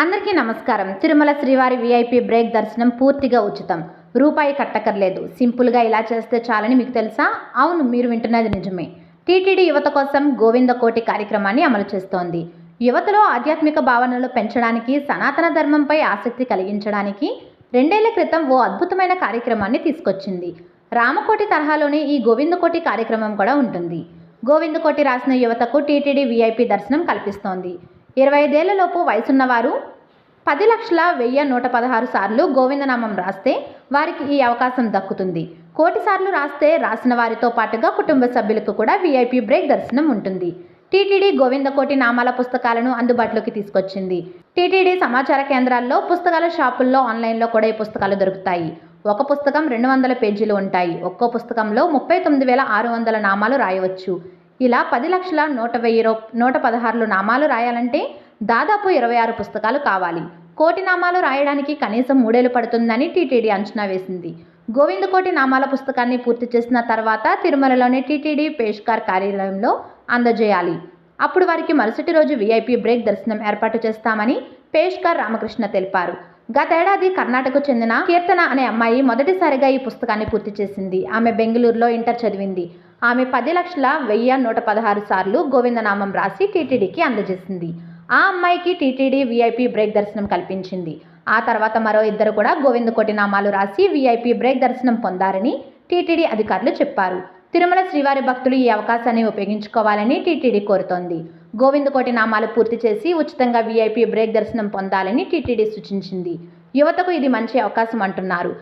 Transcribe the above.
అందరికీ నమస్కారం. తిరుమల శ్రీవారి విఐపి బ్రేక్ దర్శనం పూర్తిగా ఉచితం. రూపాయి కట్టకర్లేదు సింపుల్గా ఇలా చేస్తే చాలని మీకు తెలుసా? అవును మీరు వింటున్నది నిజమే. టీటీడీ యువత కోసం గోవింద కోటి కార్యక్రమాన్ని అమలు చేస్తోంది. యువతలో ఆధ్యాత్మిక భావనలు పెంచడానికి సనాతన ధర్మంపై ఆసక్తి కలిగించడానికి రెండేళ్ళ క్రితం ఓ అద్భుతమైన కార్యక్రమాన్ని తీసుకొచ్చింది. రామకోటి తరహాలోనే ఈ గోవిందకోటి కార్యక్రమం కూడా ఉంటుంది. గోవిందకోటి రాసిన యువతకు టీటీడీ వీఐపీ దర్శనం కల్పిస్తోంది. ఇరవై ఐదేళ్ళలోపు వయసున్నవారు పది లక్షల వెయ్యి నూట పదహారు సార్లు గోవిందనామం రాస్తే వారికి ఈ అవకాశం దక్కుతుంది. కోటి సార్లు రాస్తే రాసిన వారితో పాటుగా కుటుంబ సభ్యులకు కూడా వీఐపీ బ్రేక్ దర్శనం ఉంటుంది. టీటీడీ గోవిందకోటి నామాల పుస్తకాలను అందుబాటులోకి తీసుకొచ్చింది. టీటీడీ సమాచార కేంద్రాల్లో పుస్తకాల షాపుల్లో ఆన్లైన్లో కూడా ఈ పుస్తకాలు దొరుకుతాయి. ఒక పుస్తకం రెండు వందల పేజీలు ఉంటాయి. ఒక్కో పుస్తకంలో ముప్పై తొమ్మిది వేల ఆరు వందల నామాలు రాయవచ్చు. ఇలా పది లక్షల నూట వెయ్యి రూ నూట పదహారులు నామాలు రాయాలంటే దాదాపు ఇరవై ఆరు పుస్తకాలు కావాలి. కోటి నామాలు రాయడానికి కనీసం మూడేళ్ళు పడుతుందని టీటీడీ అంచనా వేసింది. గోవిందకోటి నామాల పుస్తకాన్ని పూర్తి చేసిన తర్వాత తిరుమలలోని టీటీడీ పేష్కార్ కార్యాలయంలో అందజేయాలి. అప్పుడు వారికి మరుసటి రోజు వీఐపీ బ్రేక్ దర్శనం ఏర్పాటు చేస్తామని పేష్కార్ రామకృష్ణ తెలిపారు. గతేడాది కర్ణాటకకు చెందిన కీర్తన అనే అమ్మాయి మొదటిసారిగా ఈ పుస్తకాన్ని పూర్తి చేసింది. ఆమె బెంగళూరులో ఇంటర్ చదివింది. ఆమె పది లక్షల వెయ్యి నూట పదహారు సార్లు గోవిందనామం రాసి టీటీడీకి అందజేసింది. ఆ అమ్మాయికి టీటీడీ వీఐపీ బ్రేక్ దర్శనం కల్పించింది. ఆ తర్వాత మరో ఇద్దరు కూడా గోవిందకోటి నామాలు రాసి వీఐపీ బ్రేక్ దర్శనం పొందారని టీటీడీ అధికారులు చెప్పారు. తిరుమల శ్రీవారి భక్తులు ఈ అవకాశాన్ని ఉపయోగించుకోవాలని టీటీడీ కోరుతోంది. గోవిందకోటి నామాలు పూర్తి చేసి ఉచితంగా వీఐపీ బ్రేక్ దర్శనం పొందాలని టీటీడీ సూచించింది. యువతకు ఇది మంచి అవకాశం అంటున్నారు.